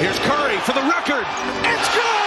Here's Curry for the record. It's good!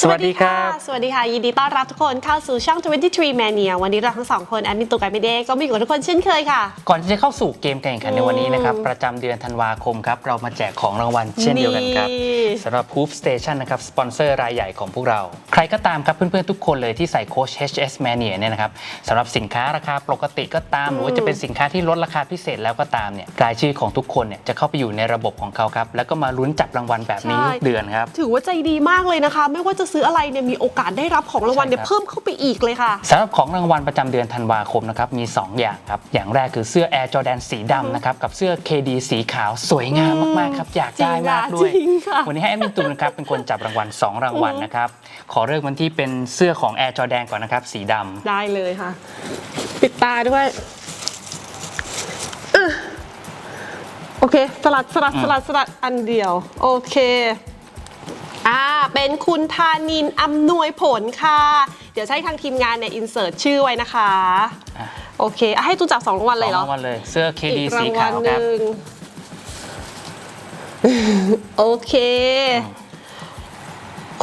สวัสดีครับ สวัสดีค่ะ ยินดีต้อนรับทุกคนเข้าสู่ช่อง 23 Mania วันนี้เราทั้งสองคนแอดมินตุกไกไม่ได้ก็มาอยู่กับทุกคนเช่นเคยค่ะ ก่อนที่จะเข้าสู่เกมการแข่งขันในวันนี้นะครับอืมประจำเดือนธันวาคมครับ เรามาแจกของรางวัลเช่นเดียวกันครับนี่สำหรับ Hoop Station นะครับ สปอนเซอร์รายใหญ่ของพวกเรา ใครก็ตามครับ เพื่อนๆ ทุกคนเลยที่ใส่โค้ช HS Mania เนี่ยนะครับสำหรับสินค้าราคาปกติก็ตาม หรือว่าจะเป็นสินค้าที่ลดราคาพิเศษแล้วก็ตามเนี่ยรายชื่อของทุกคนเนี่ยจะเข้าไปอยู่ในระบบของเขาครับแล้วก็มาลุ้นจับรางวัลแบบนี้ใช่ทุกเดือนครับถือว่าใจดีมากเลยนะคะ ไม่ว่าจะซื้ออะไรเนี่ยมีโอกาสได้รับของรางวัลเนี่ยใช่ครับ เพิ่มเข้าไปอีกเลยค่ะ สำหรับของรางวัลประจำเดือนธันวาคมนะครับมี 2 อย่างครับ อย่างแรกคือเสื้อ Air Jordan สีดำนะครับ กับเสื้อ KD สีขาวสวยงามมาก ๆ ครับ อยากได้มากด้วย จริงค่ะ วันนี้ให้แอดมินตูนนะครับเป็นคนจับรางวัล 2 รางวัลนะครับ ขอเริ่มวันที่เป็นเสื้อของ Air Jordan ก่อนนะครับ สีดำ ได้เลยค่ะ ปิดตาด้วยอึ๊ะโอเค สลัดสลัดสลัดสลัดอันเดียว โอเค อ่าเป็นคุณธานินอำนวยผลค่ะ เดี๋ยวใช้ทางทีมงานเนี่ยอินเสิร์ตชื่อไว้นะคะ อะโอเคอะให้ตูนจับสองรางวัลสเลอยงเหรอ รางวัลเลย เสื้อ KD อีกสีรางวัขาลวหครับ นึ่งโอเค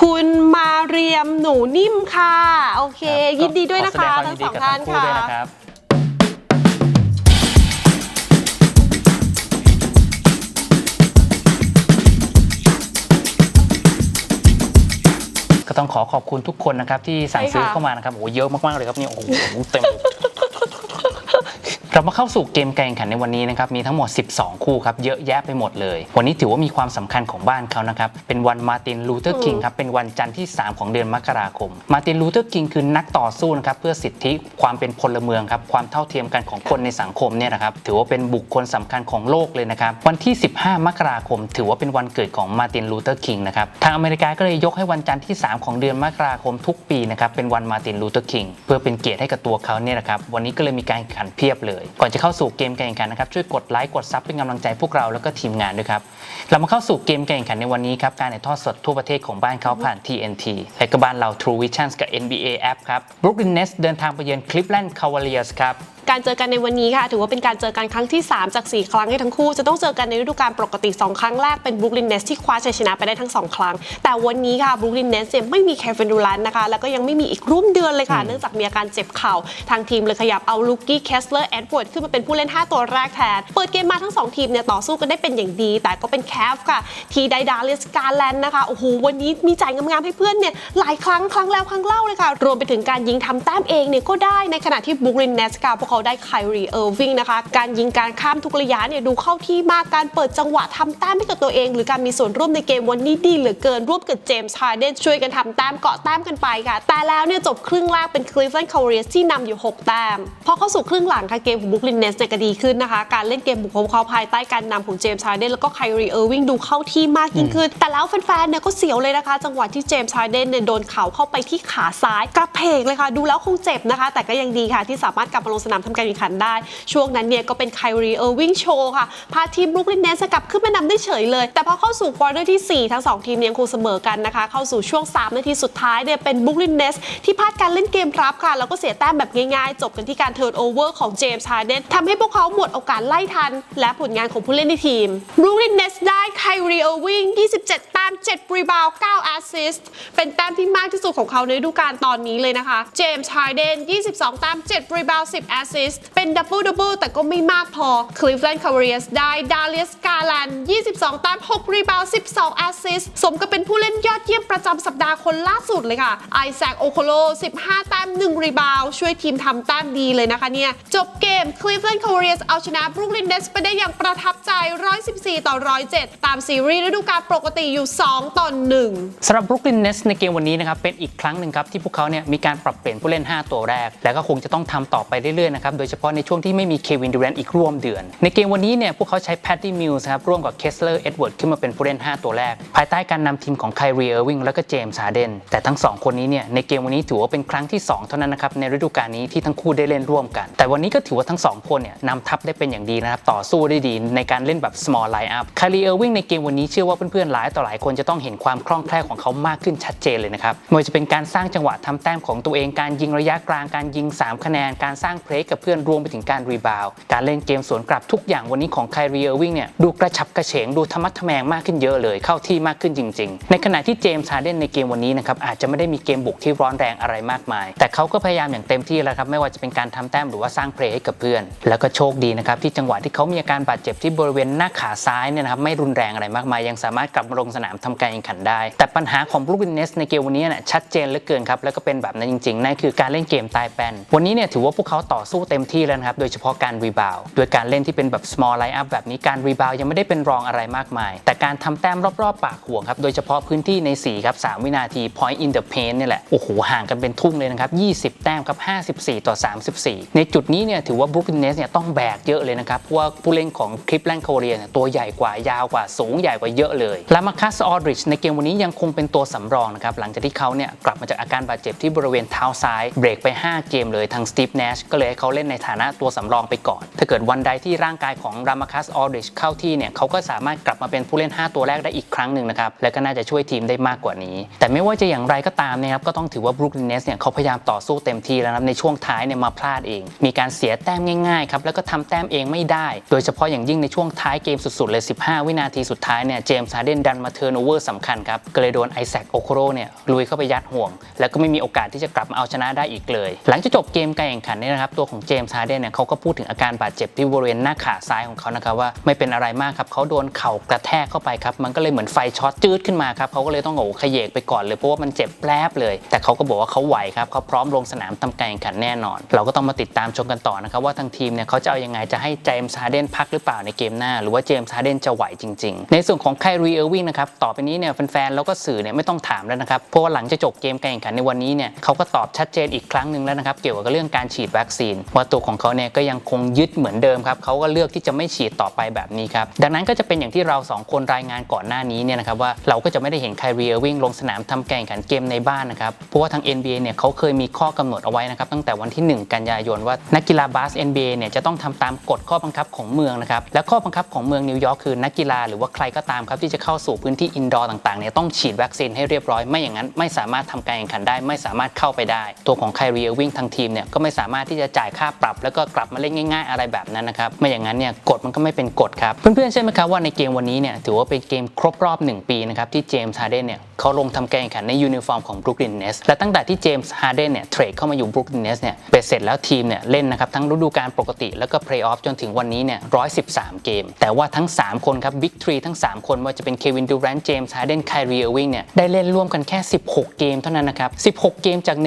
คุณมาเรียมหนูนิ่มค่ะ โอเคครับยินดีด้วยนะขอแสคะงความทั้ยิงนดีสองกับท่านคู่ค่ะด้วยนะครับ ต้องขอขอบคุณทุกคนนะครับที่สั่งซื้อใช่ค่ะเข้ามานะครับโอ้โหเยอะมากๆเลยครับเนี่ยโอ้โหเต็ม เรามาเข้าสู่เกมการแข่งขันในวันนี้นะครับมีทั้งหมด 12 คู่ครับเยอะแยะไปหมดเลย วันนี้ถือว่ามีความสำคัญของบ้านเขานะครับเป็นวันมาตินลูเทอร์คิงครับเป็นวันจันทร์ที่ 3 ของเดือนมกราคม มาตินลูเทอร์คิงคือนักต่อสู้นะครับเพื่อสิทธิความเป็นพลเมืองครับความเท่าเทียมกันของคนในสังคมเนี่ยนะครับถือว่าเป็นบุคคลสำคัญของโลกเลยนะครับวันที่ 15 มกราคม ถือว่าเป็นวันเกิดของมาตินลูเทอร์คิงนะครับทางอเมริกาก็เลยยกให้วันจันทร์ที่ 3 ของเดือนมกราคมทุกปีนะครับเป็นวันมาตินลูเทอร์คิงเพื่อเป็นเกียรติให้กับตัวเขาเนี่ยนะครับวันนี้ก็เลยมีการแข่งขันเพียบเลยก่อนจะเข้าสู่เกมการแข่งขันนะครับช่วยกดไลค์กดซับเป็นกำลังใจพวกเราแล้วก็ทีมงานด้วยครับเรามาเข้าสู่เกมการแข่งขันในวันนี้ครับการถ่ายทอดสดทั่วประเทศของบ้านเขาผ่าน TNT และก็บ้านเรา True Visions กับ NBA App ครับ Brooklyn Nets เดินทางไปเยือน Cleveland Cavaliers ครับ การเจอกันในวันนี้ค่ะ ถือว่าเป็นการเจอกันครั้งที่ 3 จาก 4 ครั้งให้ทั้งคู่ จะต้องเจอกันในฤดูกาลปกติ 2 ครั้งแรกเป็นบรูคลินเนสที่คว้าชัยชนะไปได้ทั้ง 2 ครั้ง แต่วันนี้ค่ะบรูคลินเนสเนี่ยไม่มีแคฟเฟนดูรันนะคะ แล้วก็ยังไม่มีอีกร่วมเดือนเลยค่ะ เนื่องจากมีอาการเจ็บเข่าทางทีมเลยขยับเอาลูกี้แคสเลอร์แอดเวิร์ดขึ้นมาเป็นผู้เล่น 5 ตัวแรกแทนเปิดเกมมาทั้ง 2 ทีมเนี่ยต่อสู้กันได้เป็นอย่างดี แต่ก็เป็นแคฟค่ะ ทีไดดาเลสการแลนด์นะคะโอ้โหวันนี้มีจ่ายงามๆให้เพื่อนเนี่ยหลายครั้งครั้งแล้วครั้งเล่าเลยค่ะ รวมไปถึงการยิงทำแต้มเองเนี่ยก็ได้ในขณะที่บรูคลินเนสค่ะพวกเขาาได้ไครีเออร์วิงนะคะ การยิงการข้ามทุกระยะเนี่ยดูเข้าที่มากการเปิดจังหวะทำแต้มให้กับตัวเอง หรือการมีส่วนร่วมในเกมวันนี้ดีเหลือเกินร่วมกับเจมส์ฮาร์เดนช่วยกันทำแต้มเกาะแต้มกันไปค่ะ แต่แล้วเนี่ยจบครึ่งแรกเป็นคลีฟแลนด์คาร์เรียสที่นำอยู่ 6 แต้มพอเข้าสู่ครึ่งหลังค่ะเกมของบุคลินเนสเนี่ยก็ดีขึ้นนะคะ การเล่นเกมบุกของเขาภายใต้การนำของเจมส์ฮาร์เดนแล้วก็ไครีเออร์วิงดูเข้าที่มากยิ่งขึ้น แต่แล้วแฟนๆเนี่ยก็เสียวเลยนะคะ จังหวะที่เจมส์ฮาร์เดนเนี่ยโดนเข่าเข้าไปที่ขาซ้ายกระเพกเลยค่ะ ดูแล้วคงเจ็บนะคะ แต่ก็ยังดีค่ะที่สามารถกลับมาลงสนามทำการแข่งขันได้ ช่วงนั้นเนี่ยก็เป็นไครีเออร์วิงโชว์ค่ะ พาทีมบรูคลินเนสกลับขึ้นมานำได้เฉยเลย แต่พอเข้าสู่ควอเตอร์ที่ 4 ทั้ง 2 ทีมเนี่ยยังคงเสมอกันนะคะ เข้าสู่ช่วง 3 นาทีสุดท้ายเนี่ยเป็นบรูคลินเนสที่พลาดการเล่นเกมรับค่ะ แล้วก็เสียแต้มแบบง่ายๆ จบกันที่การเทิร์นโอเวอร์ของเจมส์ฮาร์เดนทำให้พวกเขาหมดโอกาสไล่ทัน และผลงานของผู้เล่นในทีมบรูคลินเนสได้ไครีเออร์วิง27 ม 7 รีบาวด์9แอสซิสต์ เป็นแต้มที่มากที่สุดของเขาในฤดูกาลตอนนี้เลยนะคะ เจมส์ฮาร์เดน 22 แต้ม 7 รีบาวด์10 แอสซิสต์ เป็นดับเบิลดับเบิลแต่ก็ไม่มากพอ Cleveland Cavaliers ได้ดาเลสกาแลน22 แต้ม 6 รีบาวด์12 แอสซิสต์ สมกับเป็นผู้เล่นยอดเยี่ยมประจำสัปดาห์คนล่าสุดเลยค่ะ ไอแซคโอโคโล 15 แต้ม 1 รีบาวด์ช่วยทีมทำแต้มดีเลยนะคะเนี่ย จบเกม Cleveland Cavaliers เอาชนะ Brooklyn Nets ไปได้อย่างประทับใจ 114 ต่อ 107 ตามซีรีส์ฤดูกาลปกติอยู่2 ต่อ 1สำหรับ Brooklyn Nets ในเกมวันนี้นะครับเป็นอีกครั้งหนึ่งครับที่พวกเขาเนี่ยมีการปรับเปลี่ยนผู้เล่น 5 ตัวแรก และก็คงจะต้องทำต่อไปเรื่อยๆนะครับโดยเฉพาะในช่วงที่ไม่มีเควินดูแรนอีกร่วมเดือน ในเกมวันนี้เนี่ยพวกเขาใช้ Patty Mills ครับร่วมกับ Kessler Edwards ขึ้นมาเป็นผู้เล่น 5 ตัวแรก ภายใต้การนำทีมของ Kyrie Irving แล้วก็ James Harden แต่ทั้ง 2 คนนี้เนี่ยในเกมวันนี้ถือว่าเป็นครั้งที่ 2 เท่านั้นนะครับในฤดูกาลนี้ที่ทั้งคู่ได้เล่นร่วมกัน แต่วันนี้ก็ถือว่าทั้ง 2 คนเนี่ยนำทัพได้เป็นอย่างดีนะครับต่อสู้ได้ดีในการเล่นแบบ small lineup Kyrie Irving ในเกมวันนี้เชื่อว่าเพื่อนๆหลายต่อหลายคนจะต้องเห็นความคล่องแคล่วของเขามากขึ้นชัดเจนเลยนะครับไม่ว่าจะเป็นการสร้างจังหวะทำแต้มของตัวเอง การยิงระยะกลาง การยิง 3 คะแนน การสร้างเพลย์กับเพื่อนรวมไปถึงการรีบาว การเล่นเกมสวนกลับทุกอย่างวันนี้ของ Kyrie Irving เนี่ยดูกระฉับกระเฉงดูธรรมะทแมงมากขึ้นเยอะเลย เข้าที่มากขึ้นจริง ๆ ในขณะที่เจมส์ฮาร์เดนในเกมวันนี้นะครับอาจจะไม่ได้มีเกมบุกที่ร้อนแรงอะไรมากมาย แต่เขาก็พยายามอย่างเต็มที่แล้วครับไม่ว่าจะเป็นการทำแต้มหรือว่าสร้างเพลย์ให้กับเพื่อน แล้วก็โชคดีนะครับที่จังหวะที่เขามีอาการบาดเจ็บที่บริเวณหน้าขาซ้ายเนี่ยนะครับไม่รุนแรงอะไรมากมายยังสามารถกลับมาลงสนามทำการแข่งขันได้ แต่ปัญหาของบรูคลินเนสในเกมวันนี้เนี่ยชัดเจนเหลือเกินครับ แล้วก็เป็นแบบนั้นจริงๆ นั่นคือการเล่นเกมตายแปนวันนี้เนี่ยถือว่าพวกเขาต่อสู้เต็มที่แล้วครับ โดยเฉพาะการรีบาวด์โดยการเล่นที่เป็นแบบ small line up แบบนี้การรีบาวยังไม่ได้เป็นรองอะไรมากมาย แต่การทำแต้มรอบๆ ปากห่วงครับโดยเฉพาะพื้นที่ใน4ครับ3วินาที point in the paint เนี่ยแหละโอ้โหห่างกันเป็นทุ่งเลยนะครับ20 แต้มครับ54 ต่อ 34 ในจุดนี้เนี่ยถือว่าบรูคลินเนสเนี่ยต้องแบกเยอะเลยนะครับเพราะว่าผู้เล่นของคลิปแลนด์โคเรียเนี่ยตัวใหญ่กว่ายาวกว่าสูงใหญ่กว่าเยอะเลยลามาคัสออดริชในเกมวันนี้ยังคงเป็นตัวสำรองนะครับหลังจากที่เขาเนี่ยกลับมาจากอาการบาดเจ็บที่บริเวณเท้าซ้ายเบรกไป 5 เกมเลยทางสตีฟเนชก็เลยให้เขาเล่นในฐานะตัวสำรองไปก่อน ถ้าเกิดวันใดที่ร่างกายของรามาคัสออดริชเข้าที่เนี่ยเขาก็สามารถกลับมาเป็นผู้เล่น 5 ตัวแรกได้อีกครั้งหนึ่งนะครับและก็น่าจะช่วยทีมได้มากกว่านี้ แต่ไม่ว่าจะอย่างไรก็ตามนะครับก็ต้องถือว่าบรูคลินเนสเนี่ยเขาพยายามต่อสู้เต็มที่แล้วนะครับในช่วงท้ายเนี่ยมาพลาดเอง มีการเสียแต้มง่ายๆครับแล้วก็ทำแต้มเองไม่ได้ โดยเฉพาะอย่างยิ่งในช่วงท้ายเกมสุดๆเลย 15 วินาทีสุดท้ายเนี่ยเจมส์ฮาเดนดันมาเร์นโอเวอร์สำคัญครับก็เลยโดนไอแซคโอโคโรเนี่ยลุยเข้าไปยัดห่วง แล้วก็ไม่มีโอกาสที่จะกลับมาเอาชนะได้อีกเลย หลังจากจบเกมการแข่งขันเนี่ยนะครับตัวของเจมส์ฮาร์เดนเนี่ยเขาก็พูดถึงอาการบาดเจ็บที่บริเวณหน้าขาซ้ายของเขานะครับว่าไม่เป็นอะไรมากครับเขาโดนเข่ากระแทกเข้าไปครับมันก็เลยเหมือนไฟช็อตจืดขึ้นมาครับเขาก็เลยต้องโอ้โหเยกไปก่อนเลยเพราะว่ามันเจ็บแปลบเลย แต่เขาก็บอกว่าเขาไหวครับเขาพร้อมลงสนามทำการแข่งขันแน่นอน เราก็ต้องมาติดตามชมกันต่อนะครับว่าทางทีมเนี่ยเขาจะเอายังไงจะให้เจมส์ฮาร์เดนพักหรือเปล่าในเกมหน้า หรือว่าเจมส์ฮาร์เดนจะไหวจริง ๆ ในส่วนของไครีเออร์วิงนะครับต่อไปนี้เนี่ยแฟนๆแล้วก็สื่อเนี่ยไม่ต้องถามแล้วนะครับเพราะว่าหลังจากจบเกมการแข่งขันในวันนี้เนี่ยเขาก็ตอบชัดเจนอีกครั้งหนึ่งแล้วนะครับเกี่ยวกับเรื่องการฉีดวัคซีนว่าตัวของเขาเนี่ยก็ยังคงยึดเหมือนเดิมครับเขาก็เลือกที่จะไม่ฉีดต่อไปแบบนี้ครับดังนั้นก็จะเป็นอย่างที่เราสองคนรายงานก่อนหน้านี้เนี่ยนะครับว่าเราก็จะไม่ได้เห็นไครีเออร์วิงลงสนามทำกาแข่งขันเกมในบ้านนะครับเพราะว่าทาง NBA เนี่ยเขาเคยมีข้อกำหนดเอาไว้นะครับตั้งแต่วันที่ 1 กันยายนว่านักกีฬาบาส NBA เนี่ยจะต้องทำตามกฎข้อบังคับของเมืองนะครับและข้อบังคับของเมืองนิวยอร์กคือนักกีฬาหรือว่าใครก็ตามครับที่จะเข้าสู่พื้นที่อินดอร์ต่างๆเนี่ยต้องฉีดวัคซีนให้เรียบร้อยไม่อย่างนั้น ไม่สามารถทำการแข่งขันได้ ไม่สามารถเข้าไปได้ ตัวของไครีเออร์วิงทางทีมเนี่ยก็ไม่สามารถที่จะจ่ายค่าปรับ แล้วก็กลับมาเล่นง่าย ๆ อะไรแบบนั้นนะครับไม่อย่างนั้นเนี่ยกฎมันก็ไม่เป็นกฎครับเพื่อนๆใช่ไหมครับว่าในเกมวันนี้เนี่ยถือว่าเป็นเกมครบรอบ 1 ปีนะครับที่เจมส์ฮาร์เดนเนี่ย เขาลงทำการแข่งขันในยูนิฟอร์มของบรูคลินเนสและตั้งแต่ที่เจมส์ฮาร์เดนเนี่ยเทรดเข้ามาอยู่บรูคลินเนสเนี่ยเบ็ดเสร็จแล้วทีมเนี่ยเล่นนะครับทั้งฤดูกาลปกติแล้วก็เพลย์ออฟจนถึงวันนี้เนี่ย113 เกม แต่ว่าทั้ง 3 คนครับบิ๊กทรีทั้ง 3 คนว่าจะเป็นเควินดูแรนต์เจมส์ฮาร์เดนไครีเออร์วิงเนี่ยได้เล่นร่วมกันแค่ 16 เกมเท่านั้นนะครับ16 เกมจาก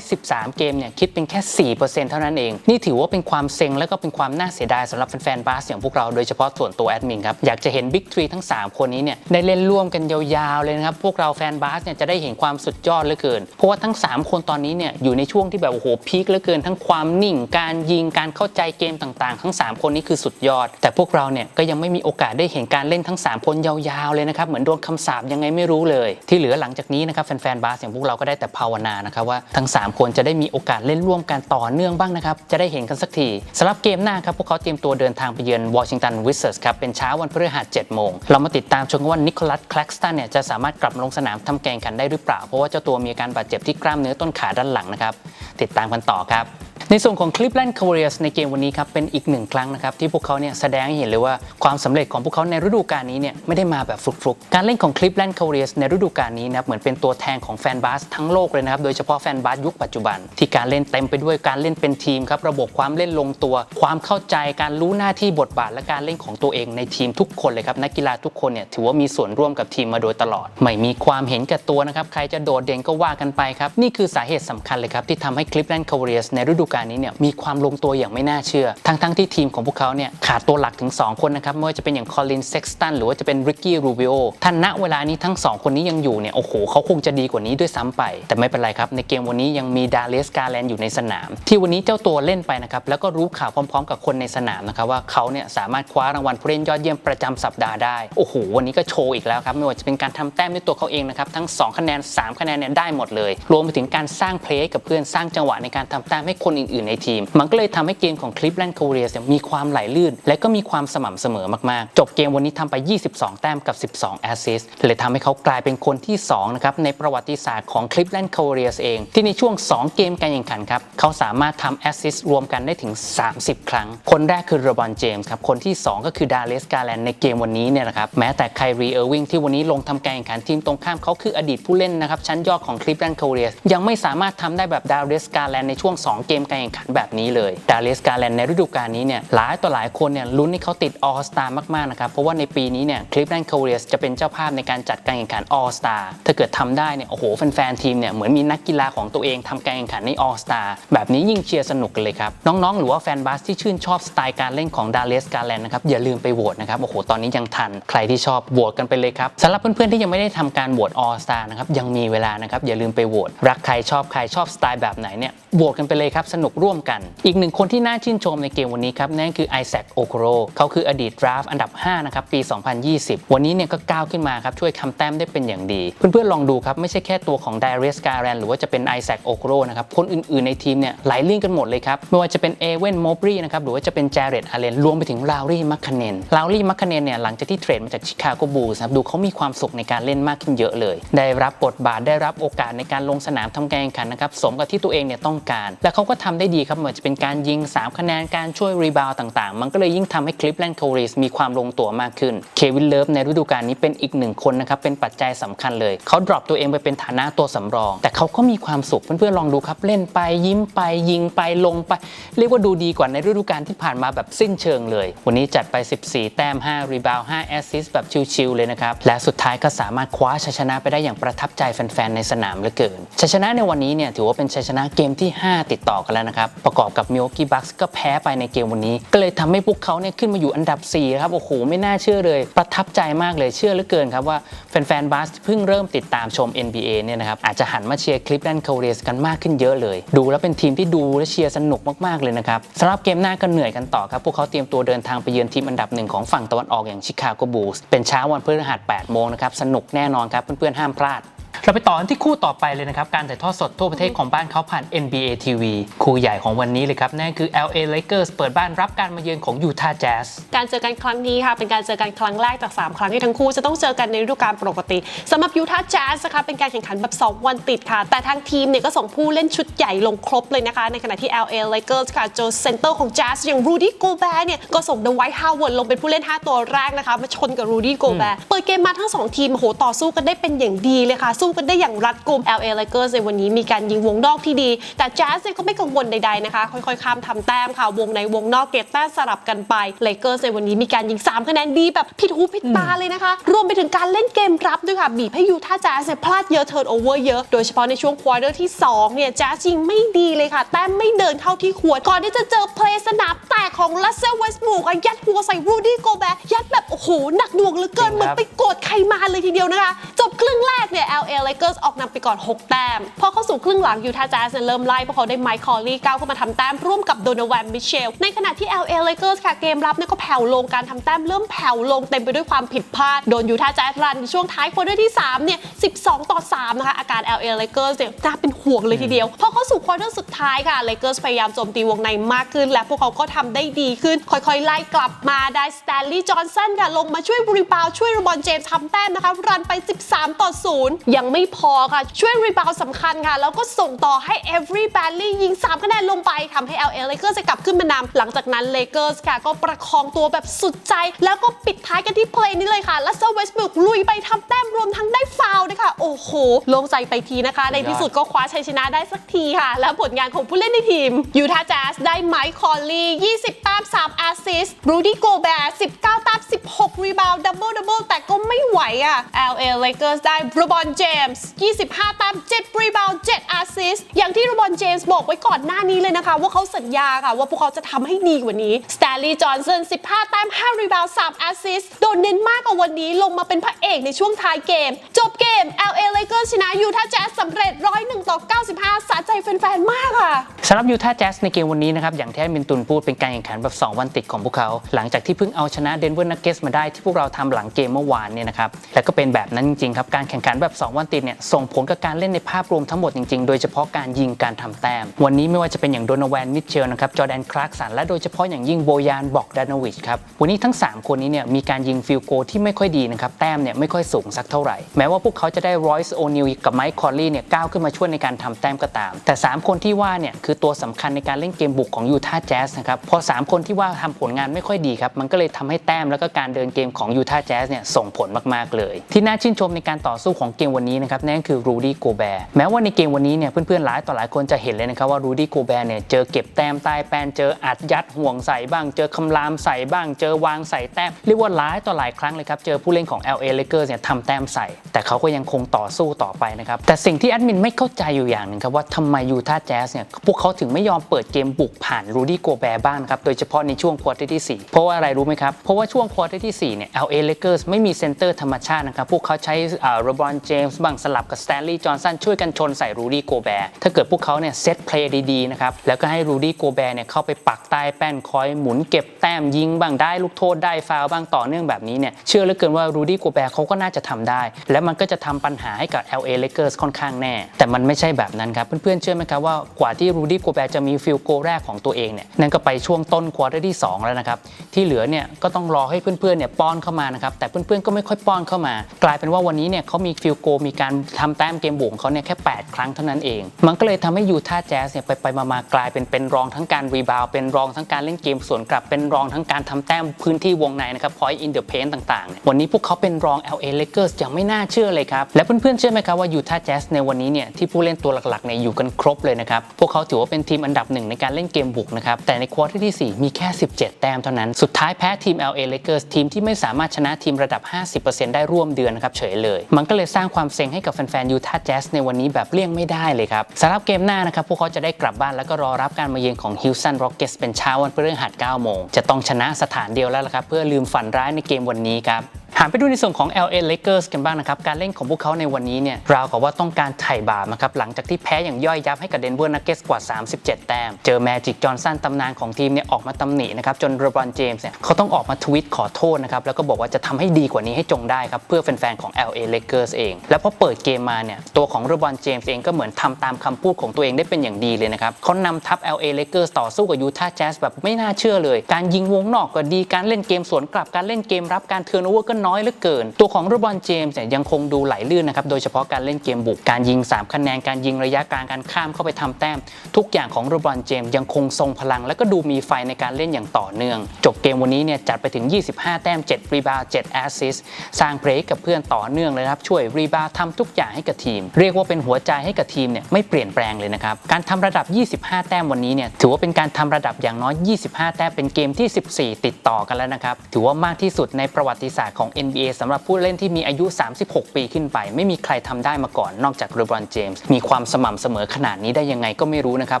113 เกมเนี่ยคิดเป็นแค่ 4%เท่านั้นเอง นี่ถือว่าเป็นความเซ็งแล้วก็เป็นความน่าเสียดายสำหรับแฟนๆบาสอย่างพวกเราโดยเฉพาะส่วนตัวแอดมินครับอยากจะเห็นบิ๊กทรีทั้ง 3 คนนี้เนี่ยได้เล่นร่วมกันยาวๆเลยนะครับพวกเราแฟนบาสเนี่ยจะได้เห็นความสุดยอดเหลือเกิน เพราะว่าทั้ง 3 คนตอนนี้เนี่ยอยู่ในช่วงที่แบบโอ้โหพีคเหลือเกิน ทั้งความนิ่งการยิงการเข้าใจเกมต่างๆ ทั้ง 3 คนนี้คือสุดยอด แต่พวกเราเนี่ยก็ยังไม่มีโอกาสได้เห็นการเล่นทั้ง 3 คนยาวๆเลยนะครับเหมือนโดนคำสาปยังไงไม่รู้เลย ที่เหลือหลังจากนี้นะครับแฟนๆบาสอย่างพวกเราก็ได้แต่ภาวนานะครับว่าทั้ง 3 คนจะได้มีโอกาสเล่นร่วมกันต่อเนื่องบ้างนะครับจะได้เห็นกันสักทีสำหรับเกมหน้าครับพวกเขาเตรียมตัวเดินทางไปเยือนวอชิงตันวิสเซอร์สครับเป็นเช้าวันพฤหัส7โมงเรามาติดตามชมว่านิโคลัสแคลกสตันเนี่ยจะสามารถกลับลงสนามทำแกงกันได้หรือเปล่า เพราะว่าเจ้าตัวมีอาการบาดเจ็บที่กล้ามเนื้อต้นขาด้านหลังนะครับ ติดตามกันต่อครับ ในส่วนของ Cleveland Cavaliers ในเกมวันนี้ครับเป็นอีกหนึ่งครั้งนะครับที่พวกเขาเนี่ยแสดงให้เห็นเลยว่าความสำเร็จของพวกเขาในฤดูกาลนี้เนี่ยไม่ได้มาแบบฟลุกๆ การเล่นของ Cleveland Cavaliers ในฤดูกาลนี้นะครับเหมือนเป็นตัวแทนของแฟนบาสทั้งโลกเลยนะครับโดยเฉพาะแฟนบาสยุคปัจจุบัน ที่การเล่นเต็มไปด้วยการเล่นเป็นทีมครับระบบความเล่นลงตัว ความเข้าใจการรู้หน้าที่บทบาท และการเล่นของตัวเองในทีมทุกคนเลยครับนักกีฬาทุกคนเนี่ยถือว่ามีส่วนร่วมกับทีมมาโดยตลอด ไม่มีความเห็นแก่ตัวนะครับใครจะโดดเด่นก็ว่ากันไปครับนี่คือสาเหตุสำคัญเลยครับที่ทำให้ Cleveland Cavaliers ในฤดูกาลนี้เนี่ยมีความลงตัวอย่างไม่น่าเชื่อ ทั้งๆที่ทีมของพวกเขาเนี่ยขาดตัวหลักถึง 2 คนนะครับ ไม่ว่าจะเป็นอย่าง Colin Sexton หรือว่าจะเป็น Ricky Rubio ท่านณเวลานี้ทั้ง 2 คนนี้ยังอยู่เนี่ยโอ้โหเขาคงจะดีกว่านี้ด้วยซ้ำไป แต่ไม่เป็นไรครับ ในเกมวันนี้ยังมีดาเลสกาแลนอยู่ในสนาม ที่วันนี้เจ้าตัวเล่นไปนะครับแล้วก็รู้ข่าวพร้อม ๆ กับคนในสนามนะครับว่าเขาเนี่ยสามารถคว้ารางวัลผู้เล่นยอดเยี่ยมประจำสัปดาห์ได้โอ้โหวันนี้ก็โชว์อีกแล้วครับไม่ว่าจะเป็นการทำแต้มด้วยตัวเขาเองนะครับทั้ง 2 คะแนน 3 คะแนนเนี่ยได้หมดเลย รวมไปถึงการสร้างเพลย์กับเพื่อนสร้างจังหวะในการทำแต้มให้คนอื่นๆในทีม มันก็เลยทำให้เกมของ Cleveland Cavaliers เนี่ยมีความไหลลื่น และก็มีความสม่ำเสมอมากๆ จบเกมวันนี้ทำไป 22 แต้มกับ 12 แอสซิสต์เลยทำให้เขากลายเป็นคนที่ 2 นะครับ ในประวัติศาสตร์ของ Cleveland Cavaliers เอง ที่ในช่วง 2 เกมการแข่งขันครับ เขาสามารถทำแอสซิสต์รวมกันได้ถึง 30 ครั้ง คนแรกคือเรบอนเจมส์ครับ คนที่ 2 ก็คือดา r เลสกาแลนในเกมวันนี้เนี่ยนะครับ แม้แต่ไครีเออร์วิงที่วันนี้ลงทำการแข่งขันทีมตรงข้ามเขาคืออดีตผู้เล่นนะครับชั้นยอดของ Cleveland Cavaliers ยังไม่สามารถทำได้แบบดาเลสกาแลนในช่วง 2 เกมการแข่งขันแบบนี้เลยดา r เลสกาแลนในฤดูกาลนี้เนี่ยหลายต่อหลายคนเนี่ยลุ้นให้เขาติด All Star มากๆนะครับเพราะว่าในปีนี้เนี่ย Cleveland Cavaliers จะเป็นเจ้าภาพในการจัดการแข่งขัน All Star ถ้าเกิดทำได้เนี่ยโอ้โหแฟนๆทีมเนี่ยเหมือนมีนักกีฬาของตัวเองทำการแข่งขันใน All Star แบบนี้ยิ่งเชียร์สนุกกันเลยครับน้องๆ หรือว่าแฟนบาสที่ชื่นชอบสไตล์การเล่นของดา r เลสกาแลนนะครับอย่าลืมไปโหวตนะครับโอ้โหตอนนี้ยังทันใครที่ชอบโหวตกันไปเลยครับสำหรับเพื่อนๆที่ยังไม่ได้ทำการโหวต All Star นะครับยังมีเวลานะครับอย่าลืมไปโหวตรักใครชอบใครชอบสไตล์แบบไหนเนี่ยโหวตกันไปเลยครับสนุกร่วมกัน อีกหนึ่งคนที่น่าชื่นชมในเกมวันนี้ครับนั่นคือไอแซคโอโคโรเขาคืออดีตดราฟต์อันดับ 5 นะครับ ปี 2020 วันนี้เนี่ยก็ก้าวขึ้นมาครับ ช่วยคำแต้มได้เป็นอย่างดี เพื่อนๆลองดูครับ ไม่ใช่แค่ตัวของไดเรสการแรนหรือว่าจะเป็นไอแซคโอโคโรนะครับ คนอื่นๆในทีมเนี่ยไหลลื่นกันหมดเลยครับ ไม่ว่าจะเป็นเอเวนโมบรีนะครับหรือว่าจะเป็นแจเรตอาเลนรวมไปถึงลาวรี่มัคคเนนลาวรี่มัคคเนนเนี่ยหลังจากที่เทรดมาจากชิคาโกบูลส์ครับดูเขามีความสุขในการเล่นมากขึ้นเยอะเลย ได้รับบทบาทได้รับโอกาสในการลงสนามทำการแข่งขันนะครับสมกับที่ตัวเองเนี่ยต้องการ และเขาก็ทำได้ดีครับไม่ว่าจะเป็นการยิง 3 คะแนนการช่วยรีบาวต่างๆ มันก็เลยยิ่งทำให้คลิปแลนด์โคเรสมีความลงตัวมากขึ้นเควินเลิฟในฤดูกาลนี้เป็นอีกหนึ่งคนนะครับเป็นปัจจัยสำคัญเลย เขาดรอปตัวเองไปเป็นฐานะตัวสำรอง แต่เขาก็มีความสุขเพื่อนๆลองดูครับ เล่นไปยิ้มไปยิงไปลงไป เรียกว่าดูดีกว่าในฤดูกาลที่ผ่านมาแบบสิ้นเชิงเลย วันนี้จัดไป 14 แต้ม 5 รีบาว5แอสซิสต์แบบชิลๆเลยนะครับและสุดท้ายก็สามารถคว้าชัยชนะไปได้อย่างประทับใจแฟนๆในสนามเหลือเกินชัยชนะในวันนี้เนี่ยถือว่าเป็นชัยชนะเกมที่ 5 ติดต่อกันแล้วนะครับ ประกอบกับมิ l กี้บัคส์ก็แพ้ไปในเกมวันนี้ ก็เลยทำให้พวกเขาเนี่ยขึ้นมาอยู่อันดับ4ครับ โอ้โห ไม่น่าเชื่อเลย ประทับใจมากเลย เชื่อเหลือเกินครับว่าแฟนๆบาสที่เพิ่งเริ่มติดตามชม NBA เนี่ยนะครับ อาจจะหันมาเชียร์คลิปแลนด์คาเรสกันมากขึ้นเยอะเลย ดูแล้วเป็นทีมที่ดูและเชียร์สนุกมากๆเลยนะครับสำหรับเกมหน้าก็เหนื่อยกันต่อครับ พวกเขาเตรียมตัวเดินทางไปเยือนทีมอันดับหนึ่งของฝั่งตะวันออกอย่างชิคาโกบูลส์เป็นเช้าวันพฤหัส8โมงนะครับสนุกแน่นอนครับเพื่อนๆห้ามพลาด เราไปต่อกันที่คู่ต่อไปเลยนะครับ การถ่ายทอดสดทั่วประเทศของบ้านเขาผ่าน NBA TV คู่ใหญ่ของวันนี้เลยครับ นั่นคือ LA Lakers เปิดบ้านรับการมาเยือนของ Utah Jazz การเจอกันครั้งนี้ค่ะ เป็นการเจอกันครั้งแรกจาก 3 ครั้งที่ทั้งคู่จะต้องเจอกันในฤดูกาลปกติสำหรับยูทาห์แจ๊สนะคะเป็นการแข่งขันแบบ 2 วันติดค่ะ แต่ทางทีมเนี่ยก็ส่งผู้เล่นชุดใหญ่ลงครบเลยนะคะ ในขณะที่ LA Lakers ค่ะโจเซนเตอร์ของแจ๊สอย่างรูดี้โกแบร์เนี่ยก็ส่งเดไวท์ฮาวเวิร์ลงเป็นผู้เล่น 5 ตัวแรกนะคะมาชนกับรูดี้โกแบร์เปิดเกมมาทั้ง 2 ทีมโอ้โหต่อสู้กันได้เป็นอย่างดีเลยค่ะสู้กันได้อย่างรัดกุม LA Lakers ในวันนี้มีการยิงวงนอกที่ดี แต่แจ๊สเนี่ยก็ไม่กังวลใดๆนะคะ ค่อยๆข้ามทำแต้มค่ะ วงในวงนอกเก็บแต้มสลับกันไป Lakers ในวันนี้มีการยิง 3 คะแนนดีแบบผิดหูผิดตาเลยนะคะ รวมไปถึงการเล่นเกมรับด้วยค่ะ บีบให้ยูท่าแจ๊สเนี่ยพลาดเยอะเทิร์นโอเวอร์เยอะ โดยเฉพาะในช่วงควอเตอร์ที่2เนี่ยแจ๊สยิงไม่ดีเลยค่ะ แต้มไม่เดินเข้าที่ขวดก่อนที่จะเจอเพลย์สนามแตกของลัสเซลเวสต์บรูกยัดหัวใส่รูดี้โกแบร์ยัดแบบโอ้โหหนักหน่วงเหลือเกินเหมือนไปโกรธใครมาเลยทีเดียวนะคะ จบครึ่งแรกเนี่ย LA Lakers ออกนำไปก่อน 6 แต้ม พอเข้าสู่ครึ่งหลังยูทาห์แจ๊สเริ่มไล่เพราะเขาได้ไมค์คอลลี่ก้าวเข้ามาทำแต้มร่วมกับโดนาแวนมิเชล ในขณะที่ LA Lakers ค่ะเกมรับเนี่ยก็แผ่วลงการทำแต้มเริ่มแผ่วลงเต็มไปด้วยความผิดพลาด โดนยูทาห์แจ๊สรันในช่วงท้ายควอเตอร์ที่3เนี่ย12 ต่อ 3 นะคะอาการ LA Lakers เนี่ยน่าเป็น ห่วงเลยทีเดียว พอเข้าสู่ควอเตอร์สุดท้ายค่ะ Lakers พยายามโจมตีวงในมากขึ้น และพวกเขาก็ทำได้ดีขึ้น ค่อยๆ ไล่กลับมาได้สแตนลีย์จอห์นสันค่ะลงมาช่วยบริบาวด์ช่วยรบอนเจมส์ทำแต้มนะคะ รันไป3ต่อ 0 ยังไม่พอค่ะ ช่วยรีบาวสำคัญค่ะ แล้วก็ส่งต่อให้ Every Bradley ยิง 3 คะแนนลงไปทำให้ LA Lakers กลับขึ้นมานำหลังจากนั้น Lakers ค่ะ ก็ประคองตัวแบบสุดใจ แล้วก็ปิดท้ายกันที่เพลย์นี้เลยค่ะลัสเซอร์เวสต์บุกลุยไปทำแต้มรวมทั้งได้ฟาวล์ด้วยค่ะโอ้โหโล่งใจไปทีนะคะ ในที่สุดก็คว้าชยชนะได้สักทีค่ะ แล้วผลงานของผู้เล่นในทีมยูทาห์แจ๊สได้ไมค์คอลลี่20แต้ม3แอสซิสต์บรูดี้โกแบร์19แต้ม16 รีบาวด์ดับเบิลดับเบิลแต่ก็ไม่ไหวอะ LA Lakers ได้บรูบอนเจมส์25แต้ม7รีบาวด์7แอสซิสต์อย่างที่บรูบอนเจมส์บอกไว้ก่อนหน้านี้เลยนะคะ ว่าเขาสัญญาค่ะ ว่าพวกเขาจะทำให้ดีกว่านี้ส t ต n ลีย์จอห์นสัน15แต้ม5รีบาวด์3แอสซิสต์โดนเน้นมากกว่าวันนี้ลงมาเป็นพระเอกในช่วงท้ายเกม จบเกม LA Lakers ชนะยูทาห์แจ๊สสำเร็จ101ต่อ95 สะใจแฟนๆ มากค่ะสำหรับยูทาห์แจ๊สในเกมวันนี้นะครับ อย่างที่แอดมินตุนพูดเป็นการแข่งขันแบบ 2 วันติดของพวกเขา หลังจากที่เพิ่งเอาชนะเดนเวอร์นักเกสมาได้ที่พวกเราทำหลังเกมเมื่อวานเนี่ยนะครับ แล้วก็เป็นแบบนั้นจริงๆครับ การแข่งขันแบบ 2 วันติดเนี่ยส่งผลกับการเล่นในภาพรวมทั้งหมดจริงๆ โดยเฉพาะการยิงการทำแต้ม วันนี้ไม่ว่าจะเป็นอย่างโดนแวนมิเชลนะครับจอแดนคลาร์กสันและโดยเฉพาะอย่างยิ่งโบยานบอกดานวิชครับวันนี้ทั้ง 3 คนนี้เนี่ยมีการยิงฟิลโกที่ไม่ค่อยดีนะครับแต้มเนี่ยไม่ค่อยสูงสักเท่าไหร่แม้ว่าพวกเขาจะได้รอยส์โอนิลกับไมค์คอลลี่เนี่ยก้าวขึ้นมาช่วยในการทำแต้มก็ตาม แต่ 3 คนที่ว่าเนี่ยคือตัวสำคัญในการเล่นเกมบุกของยูทาห์แจ๊สนะครับพอ 3 คนที่ว่าทำผลงานไม่ค่อยดีครับมันก็เลยทำให้แต้มแล้วก็การเดินเกมของยูทาห์แจ๊สเนี่ยส่งผลมากๆเลย ที่น่าชื่นชมในการต่อสู้ของเกมวันนี้นะครับนั่นคือรูดี้โกแบร์แม้ว่าในเกมวันนี้เนี่ยเพื่อนๆหลายต่อหลายคนจะเห็นเลยนะครับว่ารูดี้โกแบร์เนี่ยเจอเก็บแต้มใต้แปนเจออัดยัดห่วงใส่บ้าง เจอคำรามใส่บ้าง เจอวางใส่แต้มเรียกว่าหลายต่อหลายครั้งเลยครับเจอผู้เล่นของ LA Lakers เนี่ยทำแต้มใส่ แต่เขาก็ยังคงต่อสู้ต่อไปนะครับแต่สิ่งที่แอดมินไม่เข้าใจอยู่อย่างหนึ่งครับว่าทำไมยูทาห์แจ๊สเนี่ยพวกเขาถึงไม่ยอมเปิดเกมบุกผ่านรูดี้โกแบร์บ้างครับโดยเฉพาะในช่วงควอเตอร์ที่ 4 เพราะว่าอะไรรู้ไหมครับ เพราะว่าช่วงควอเตอร์ที่ 4 เนี่ย LA Lakers ไม่มีเซนเตอร์ธรรมชาตินะครับพวกเขาใช้โรบอนเจมส์บ้างสลับกับสแตนลีย์จอห์นสันช่วยกันชนใส่รูดี้โกแบร์ถ้าเกิดพวกเขาเนี่ยเซตเพลย์ดีๆนะครับแล้วก็ให้รูดี้โกแบร์เนี่ยเข้าไปปักใต้แป้นคอยหมุนเก็บแต้มยิงบ้างได้ลูกโทษได้ฟาวบ้างต่อเนื่องแบบนี้เนี่ยเชื่อเหลือเกินว่ารูดี้โกแบร์เขาก็น่าจะทำได้ และมันก็จะทำปัญหาให้กับ LA Lakers ค่อนข้างแน่ แต่มันไม่ใช่แบบนั้นครับ เพื่อนๆเชื่อไหมครับว่ากว่าที่รูดี้โกแบร์จะมีฟิลโกแรกของตัวเองเนี่ยนั่นก็ไปช่วงต้นควอเตอร์ที่ 2 แล้วนะครับ ที่เหลือเนี่ยก็ต้องรอให้เพื่อนๆเนี่ยป้อนเข้ามานะครับ แต่เพื่อนๆก็ไม่ค่อยป้อนเข้ามา กลายเป็นว่าวันนี้เนี่ยเขามีฟิลโกมีการทำแต้มเกมบุกของเขาเนี่ยแค่ 8 ครั้งเท่านั้นเอง มันก็เลยทำให้ยูทาห์แจ๊สเนี่ยไปไปๆมากลายเป็นเป็นรองทั้งการรีบาวเป็นรองทั้งการเล่นเกมสวนกลับเป็นรองทั้งการทำแต้มพื้นที่วงในนะครับ point in the paint ต่างๆเนี่ยวันนี้พวกเขาเป็นรอง LA Lakers อย่างไม่น่าเชื่อเลยครับและเพื่อนๆเชื่อไหมครับว่ายูทาห์แจ๊สในวันนี้เนี่ยที่ผู้เล่นตัวหลักๆเนี่ยอยู่กันครบเลยนะครับ พวกเขาถือว่าเป็นทีมอันดับหนึ่งในการเล่นเกมบุกนะครับ แต่ในควอเตอร์ที่ 4 มีแค่ 17 แต้มเท่านั้น สุดท้ายแพ้ทีม LA Lakers ทีมที่ไม่สามารถชนะทีมระดับ 50%ได้ร่วมเดือนนะครับเฉยเลย มันก็เลยสร้างความเซ็งให้กับแฟนๆยูทาห์แจ๊สในวันนี้แบบเลี่ยงไม่ได้เลยครับสำหรับเกมหน้านะครับพวกเขาจะได้กลับบ้านแล้วก็รอรับการมาเยือนของ Houston Rockets เป็นเช้าวันพฤหัส9โมงจะต้องชนะสถานเดียวแล้วละครับเพื่อลืมฝันร้ายในเกมวันนี้ครับ หาไปดูในส่วนของ LA Lakers กันบ้างนะครับ การเล่นของพวกเขาในวันนี้เนี่ยราวกับว่าต้องการไถ่บาปนะครับ หลังจากที่แพ้อย่างย่อยยับให้กับเดนเวอร์นักเก็ตกว่า 37 แต้ม เจอแมจิกจอห์นสันตำนานของทีมเนี่ยออกมาตำหนินะครับ จนเรบรอนเจมส์เนี่ยเขาต้องออกมาทวิตขอโทษนะครับ แล้วก็บอกว่าจะทำให้ดีกว่านี้ให้จงได้ครับ เพื่อแฟนๆของ LA Lakers เอง แล้วพอเปิดเกมมาเนี่ยตัวของเรบรอนเจมส์เองก็เหมือนทำตามคำพูดของตัวเองได้เป็นอย่างดีเลยนะครับเขานำทัพ LA Lakers ต่อสู้กับยูทาห์แจ๊สแบบไม่น่าเชื่อเลย การยิงวงนอกก็ดีการเล่นเกมสวนกลับการเล่นเกมรับการเทิร์นโอเวอร์ก็น้อยเหลือเกิน ตัวของเรบอนเจมส์เนี่ยยังคงดูไหลลื่นนะครับโดยเฉพาะการเล่นเกมบุกการยิง 3 คะแนนการยิงระยะกลางการข้ามเข้าไปทำแต้ม ทุกอย่างของเรบอนเจมส์ยังคงทรงพลัง และก็ดูมีไฟในการเล่นอย่างต่อเนื่อง จบเกมวันนี้เนี่ยจัดไปถึง 25 แต้ม 7 รีบาว7แอสซิสสร้างเพลย์กับเพื่อนต่อเนื่องเลยครับช่วยรีบาวทำทุกอย่างให้กับทีม เรียกว่าเป็นหัวใจให้กับทีมเนี่ยไม่เปลี่ยนแปลงเลยนะครับการทำระดับ 25 แต้มวันนี้เนี่ยถือว่าเป็นการทำระดับอย่างน้อย 25 แต้มเป็นเกมที่ 14 ติดต่อกันแล้วนะครับถือว่ามากที่สุดในประวัติศาสตร์ของ NBA สำหรับผู้เล่นที่มีอายุ 36 ปีขึ้นไป ไม่มีใครทำได้มาก่อนนอกจากเรบรอนเจมส์มีความสม่ำเสมอขนาดนี้ได้ยังไงก็ไม่รู้นะครับ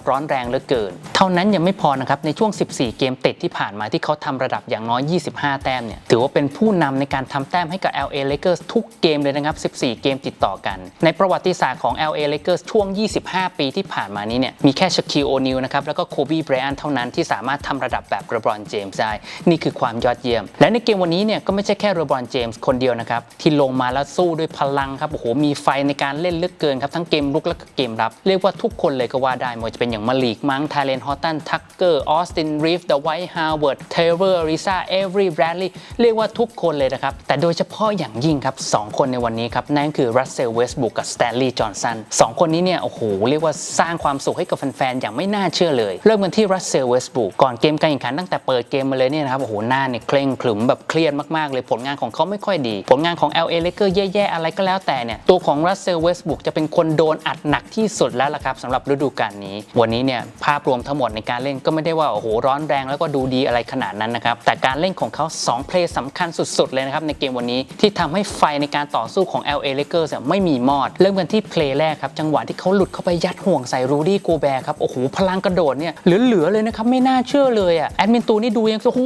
ร้อนแรงเหลือเกิน เท่านั้นยังไม่พอนะครับ ในช่วง 14 เกมติดที่ผ่านมาที่เขาทำระดับอย่างน้อย 25 แต้มเนี่ยถือว่าเป็นผู้นำในการทำแต้มให้กับ LA Lakers ทุกเกมเลยนะครับ 14 เกมติดต่อกัน ในประวัติศาสตร์ของ LA Lakers ช่วง 25 ปีที่ผ่านมานี้เนี่ยมีแค่ชคิโอนิลนะครับแล้วก็โคบีไบรอันเท่านั้นที่สามารถทำระดับแบบเรบรอนเจมส์ได้นี่คือความยอดเยี่ยม และในเกมวันนี้เนี่ยก็ไม่ใช่แค่เรบรอนเจมส์คนเดียวนะครับที่ลงมาแล้วสู้ด้วยพลังครับโอ้โหมีไฟในการเล่นเลือกเกินครับทั้งเกมรุกและเกมรับ เรียกว่าทุกคนเลยก็ว่าได้ไม่ว่าจะเป็นอย่างมาลีกมังไทเลนฮอตตันทักเกอร์ออสตินรีฟเดอะไวท์ฮาวเวิร์ดเทเวอร์ริซ่าเอเวอรี่แบรดลีย์เรียกว่าทุกคนเลยนะครับแต่โดยเฉพาะอย่างยิ่งครับสองคนในวันนี้ครับนั่นคือรัสเซลเวสบุกกับสแตนลีย์จอห์นสันสองคนนี้เนี่ยโอ้โหเรียกว่าสร้างความสุขให้กับแฟนๆอย่างไม่น่าเชื่อเลย เริ่มกันที่รัสเซลเวสบุกก่อนเกมการแข่งขันตั้งแต่เปิดเกมมาเลยเนี่ยนะครับโอ้โหหน้าเนี่ยเคร่งขรึมแบบเครียดมากๆเลยผลงานของเขาไม่ค่อยดี ผลงานของ LA Lakers แย่ๆ อะไรก็แล้วแต่เนี่ย ตัวของรัสเซลเวสบุกจะเป็นคนโดนอัดหนักที่สุดแล้วล่ะครับสำหรับฤดูกาลนี้ วันนี้เนี่ยภาพรวมทั้งหมดในการเล่นก็ไม่ได้ว่า โอ้โห ร้อนแรงแล้วก็ดูดีอะไรขนาดนั้นนะครับ แต่การเล่นของเขา2เพลย์สำคัญสุดๆ เลยนะครับ ในเกมวันนี้ที่ทำให้ไฟในการต่อสู้ของ LA Lakers เนี่ยไม่มีมอด เริ่มกันที่เพลย์แรกครับจังหวะที่เขาหลุดเข้าไปยัดห่วงใส่รูดี้โกแบร์ครับโอ้โหพลังกระโดดเนี่ยเหลือๆเลยนะครับไม่น่าเชื่อเลยอะแอดมินตูนี่ดูยังโอ้โ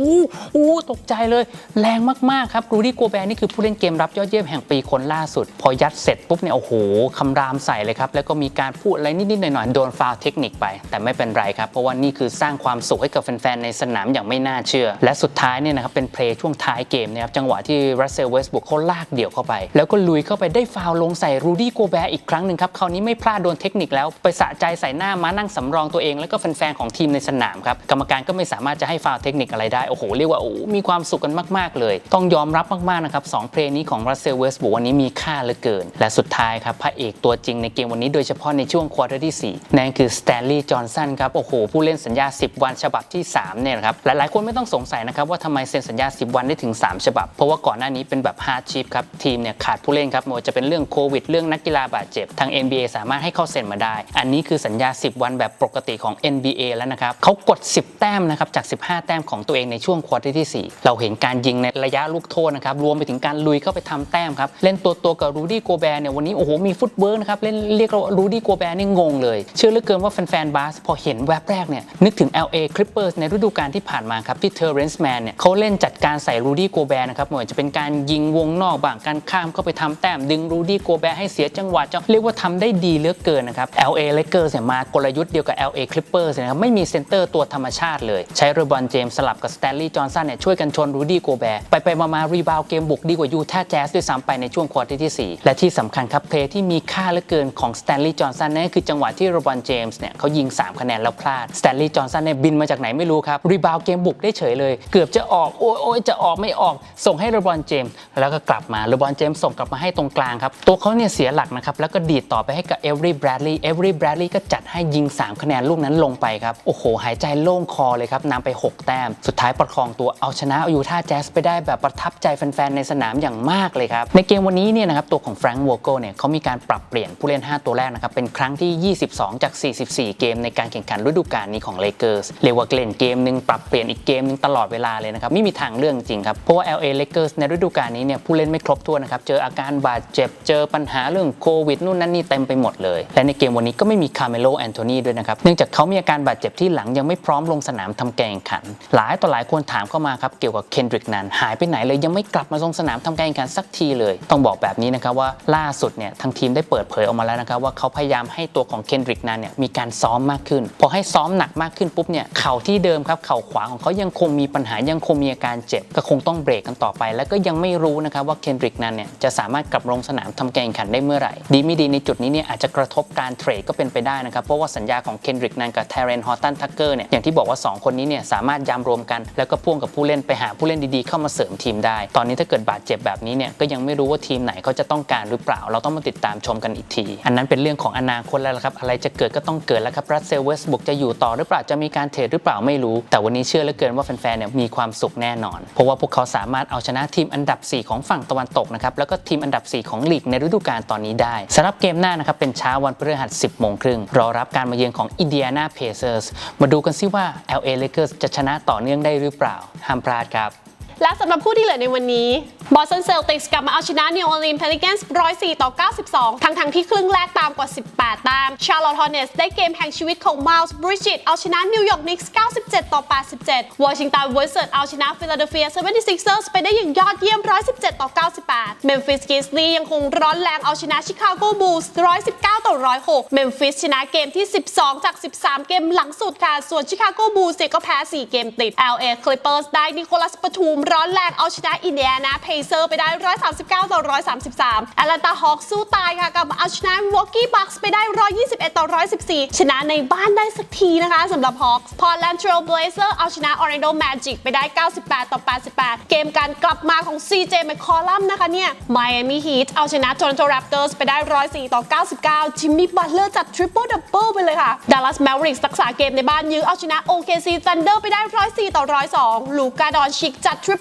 หตกใจเลย แรงมากๆครับรูดี้โกแบร์นี่คือผู้เล่นเกมรับยอดเยี่ยมแห่งปีคนล่าสุด พอยัดเสร็จปุ๊บเนี่ยโอ้โหคำรามใส่เลยครับแล้วก็มีการพูดอะไรนิดๆหน่อยๆโดนฟาวเทคนิคไป แต่ไม่เป็นไรครับเพราะว่านี่คือสร้างความสุขให้กับแฟนๆในสนามอย่างไม่น่าเชื่อ และสุดท้ายเนี่ยนะครับเป็นเพลย์ช่วงท้ายเกมนะครับจังหวะที่รัสเซลเวสบุกเขาลากเดี่ยวเข้าไป แล้วก็ลุยเข้าไปได้ฟาวลงใส่รูดี้โกแบร์อีกครั้งหนึ่งครับคราวนี้ไม่พลาดโดนเทคนิคแล้วไปสะใจใส่หน้ามานั่งสำรองตัวเองแล้วก็แฟนๆของทีมในสนามครับกรรมการก็ไม่สามารถจะให้ฟาวเทคนิคอะไรได้โอ้โหเรียกว่าโอ้มีความสุขกันมากๆเลย ต้องยอมรับมากๆนะครับสองเพลงนี้ของรัสเซลเวสบุกวันนี้มีค่าเหลือเกิน และสุดท้ายครับพระเอกตัวจริงในเกมวันนี้โดยเฉพาะในช่วงควอเตอร์ที่ 4 นั่นคือสแตนลีย์จอห์นสันครับโอ้โหผู้เล่นสัญญา 10 วันฉบับที่3เนี่ยนะครับหลายๆคนไม่ต้องสงสัยนะครับว่าทำไมเซ็นสัญญา 10 วันได้ถึง 3 ฉบับ เพราะว่าก่อนหน้านี้เป็นแบบฮาร์ดชิพครับทีมเนี่ยขาดผู้เล่นครับไม่ว่าจะเป็นเรื่องโควิดเรื่องนักกีฬาบาดเจ็บทาง NBA สามารถให้เข้าเซ็นมาได้ อันนี้คือสัญญา 10 วันแบบปกติของ NBA แล้วนะครับเขากด 10 แต้มนะครับจาก 15 แต้มของตัวเองในช่วงควอเตอร์ที่ 4 เราเห็นการยิงในระยะลูกโทษนะครับรวมไปถึงการลุยเข้าไปทำแต้มครับ เล่นตัวตัวกับรูดี้โกแบร์เนี่ยวันนี้โอ้โหมีฟุตเวิร์กนะครับเล่นเรียกว่ารูดี้โกแบร์นี่งงเลย เชื่อเหลือเกินว่าแฟนๆบาสพอเห็นแวบแรกเนี่ยนึกถึง LA Clippers ในฤดูกาลที่ผ่านมาครับที่เทอร์เรนซ์แมนเนี่ยเขาเล่นจัดการใส่รูดี้โกแบร์นะครับไม่ว่าจะเป็นการยิงวงนอกบ้างการข้ามเข้าไปทำแต้มดึงรูดี้โกแบร์ให้เสียจังหวะจะเรียกว่าทำได้ดีเหลือเกินนะครับ LA Lakers เนี่ยมากลยุทธ์เดียวกับ LA Clippers นะครับไม่มีเซนเตอร์ตัวธรรมชาติเลย ใช้เรบอนเจมส์สลับกับสแตนลีย์จอห์นสันเนี่ยช่วยกันชนรูดี้โกแบร์ไปไปๆมารีบาวเกมบุกดีกว่ายูท่าแจ๊สด้วยซ้ำไปในช่วงควอเตอร์ที่ 4 และที่สำคัญครับเพลย์ที่มีค่าเหลือเกินของสแตนลีย์จอห์นสันนั่นคือจังหวะที่เรบอนเจมส์เนี่ยเขายิง 3 คะแนนแล้วพลาดสแตนลีย์จอห์นสันเนี่ยบินมาจากไหนไม่รู้ครับรีบาวเกมบุกได้เฉยเลย เกือบจะออกโอ้ยโอ้ยจะออกไม่ออก ส่งให้เรบอนเจมส์แล้วก็กลับมาเรบอนเจมส์ส่งกลับมาให้ตรงกลางครับตัวเขาเนี่ยเสียหลักนะครับแล้วก็ดีดต่อไปให้กับเอเวอรี่แบรดลีย์เอเวอรี่แบรดลีย์ก็จัดให้ยิง 3 คะแนนลูกนั้นลงไปครับโอ้โห หายใจโล่งคอเลยครับนำไป 6 แต้ม สุดท้ายประคองตัวเอาชนะยูท่าแจ๊สไปได้แบบประทับใจแฟนๆ ในสนามอย่างมากเลยครับ ในเกมวันนี้เนี่ยนะครับตัวของแฟรงค์วอร์โกเนี่ยเขามีการปรับเปลี่ยนผู้เล่น 5 ตัวแรกนะครับเป็นครั้งที่ 22 จาก 44 เกมในการแข่งขันฤดูกาลนี้ของเลเกอร์สเรียกว่าเล่นเกมหนึ่งปรับเปลี่ยนอีกเกมหนึ่งตลอดเวลาเลยนะครับไม่มีทางเรื่องจริงครับเพราะว่า LA Lakers ในฤดูกาลนี้เนี่ยผู้เล่นไม่ครบถ้วนนะครับเจออาการบาดเจ็บเจอปัญหาเรื่องโควิดนู่นนั่นนี่เต็มไปหมดเลย และในเกมวันนี้ก็ไม่มีคาร์เมโลแอนโทนีด้วยนะครับเนื่องจากเขามีอาการบาดเจ็บที่หลังยังไม่พร้อมลงสนามทำกาแข่งขัน หลายต่อหลายคนถามเข้ามาครับเกี่ยวกับเคนดริกนันหายไปไหนเลยยังไม่กลับมาลงสนามทำการแข่งขันสักทีเลย ต้องบอกแบบนี้นะครับว่าล่าสุดเนี่ยทางทีมได้เปิดเผยออกมาแล้วนะครับว่าเขาพยายามให้ตัวของเคนดริกนันเนี่ยมีการซ้อมมากขึ้น พอให้ซ้อมหนักมากขึ้นปุ๊บเนี่ยเข่าที่เดิมครับเข่าขวาของเขายังคงมีปัญหายังคงมีอาการเจ็บ ก็คงต้องเบรกกันต่อไป แล้วก็ยังไม่รู้นะครับว่าเคนดริกนันเนี่ยจะสามารถกลับลงสนามทำการแข่งขันได้เมื่อไหร่ ดีไม่ดีในจุดนี้เนี่ยอาจจะกระทบการเทรดก็เป็นไปได้นะครับเพราะว่าสัญญาของเคนดริกนันกับเทเรนฮอตตันทักเกอร์เนี่ยอย่างที่บอกว่า 2 คนนี้เนี่ยสามารถยามรวมกัน แล้วก็พ่วงกับผู้เล่นไปหาผู้เล่นดีๆเข้ามาเสริมทีมได้ตอนนี้ถ้าเกิดบาดเจ็บแบบนี้เนี่ยก็ยังไม่รู้ว่าทีมไหนเขาจะต้องการหรือเปล่า เราต้องมาติดตามชมกันอีกที อันนั้นเป็นเรื่องของอนาคตแล้วครับ อะไรจะเกิดก็ต้องเกิดแล้วครับรัสเซลเวสบุกจะอยู่ต่อหรือเปล่าจะมีการเทรดหรือเปล่าไม่รู้ แต่วันนี้เชื่อเหลือเกินว่าแฟนๆเนี่ยมีความสุขแน่นอน เพราะว่าพวกเขาสามารถเอาชนะทีมอันดับ 4 ของฝั่งตะวันตกนะครับแล้วก็ทีมอันดับ 4 ของลีกในฤดูกาลตอนนี้ได้สำหรับเกมหน้านะครับเป็นเช้าวันพฤหัส 10โมงครึ่งรอรับการมาเยือนของอินเดียนาเพเซอร์สมาดูกันซิว่า LA Lakers จะชนะต่อเนื่องได้หรือเปล่าห้ามพลาดครับ และสำหรับผู้ที่เหลือในวันนี้บอสตันเซลติกส์กลับมาเอาชนะนิวออร์ลีนส์เพลิแกนส์ร้อยสี่ต่อเก้า92 ทั้งทั้งที่ครึ่งแรกตามกว่าสิบแปดตามชาร์ลอตฮอเนสได้เกมแห่งชีวิตของมาลส์บริจิตเอาชนะนิวยอร์กนิกส์เก้าสิบเจ็ดต่อแปดสิบเจ็ดวอชิงตันวิสเซอร์เอาชนะฟิลาเดลเฟียเซเวนดีซิกเซอร์สไปได้อย่างยอดเยี่ยมร้อยสิบเจ็ดต่อเก้าสิบแปดเมมฟิสกิสลียังคงร้อนแรงเอาชนะชิคาโกบูลส์119 ต่อ 106 เมมฟิสชนะเกมที่ 12 จาก 13 เกมหลังสุดค่ะ ส่วนชิคาโกบูลส์ก็แพ้ 4 เกมติด LA Clippers ได้นิโคลัสปทูมร้อนแรงเอาชนะอินเดียนะเพเซอร์ไปได้ 139 ต่อ 133แอตแลนตาฮอคสู้ตายค่ะ กับเอาชนะวอกกี้บัคส์ไปได้ 121 ต่อ 114 ชนะในบ้านได้สักทีนะคะสำหรับฮอคพอแลนด์เทรลเบลเซอร์เอาชนะออริโดแมจิกไปได้ 98 ต่อ 88 เกมการกลับมาของ CJ แมคคอลัมนะคะเนี่ยไมอามี่ฮีทเอาชนะโตลอนโตแรปเตอร์สไปได้ 104 ต่อ 99 จิมมี่บัตเลอร์จัดทริปเปิลดับเบิลไปเลยค่ะดัลลัสแมวริกส์รักษาเกมในบ้านยื้อเอาชนะโอเคซีซันเดอร์ไปได้ 104 ต่อ 102ลูกาดอนชิกจัดทริป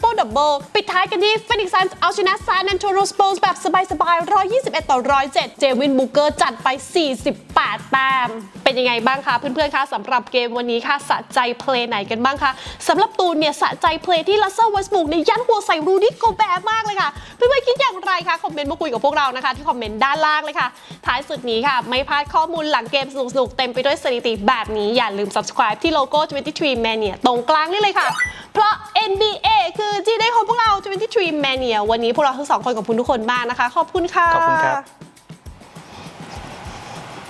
ปิดท้ายกันที่ Phoenix Suns เอาชนะ San Antonio Spurs แบบสบายๆ 121 ต่อ 107 เจวินบูเกอร์จัดไป 48 แต้ม เป็นยังไงบ้างคะเพื่อนๆคะสำหรับเกมวันนี้ค่ะสะใจเพลย์ไหนกันบ้างคะสำหรับตูนเนี่ยสะใจเพลย์ที่ลัสเซอร์เวสบุกในยยันหัวใส่รูดี้โกแบมากเลยค่ะเพื่อนๆคิดอย่างไรคะคอมเมนต์มาคุยกับพวกเรานะคะที่คอมเมนต์ด้านล่างเลยค่ะ ท้ายสุดนี้ค่ะ ไม่พลาดข้อมูลหลังเกมสนุกๆเต็มไปด้วยสถิติแบบนี้อย่าลืม subscribe ที่โลโก้ 23 Mania ตรงกลางนี่เลยค่ะ เพราะ NBA คือที่ได้ของพวกเรา23 Mania วันนี้พวกเราทั้งสองคนขอบคุณทุกคนมากนะคะ ขอบคุณค่ะ ขอบคุณครับ